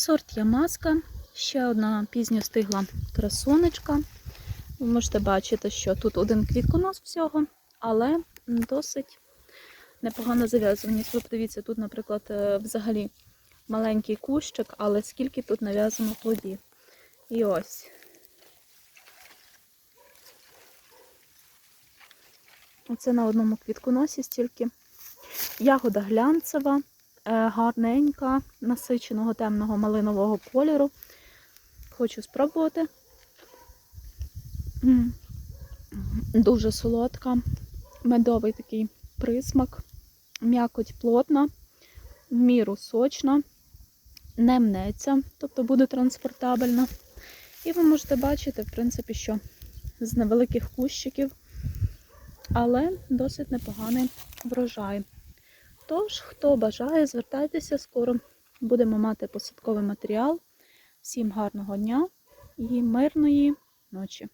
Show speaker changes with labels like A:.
A: Сорт Ямаска. Ще одна пізньо стигла красунечка. Ви можете бачити, що тут один квітконос всього, але досить непогана зав'язаність. Ви подивіться, тут, наприклад, е, взагалі маленький кущик, але скільки тут нав'язано плодів. І ось. Оце на одному квітконосі стільки. Ягода глянцева, гарненька, насиченого темного малинового кольору. Хочу спробувати. Дуже солодка, медовий такий присмак, м'якоть плотна, в міру сочна, не мнеться, тобто буде транспортабельна. І ви можете бачити, в принципі, що з невеликих кущиків, але досить непоганий врожай. Тож, хто бажає, звертайтеся скоро. Будемо мати посадковий матеріал. Всім гарного дня і мирної ночі.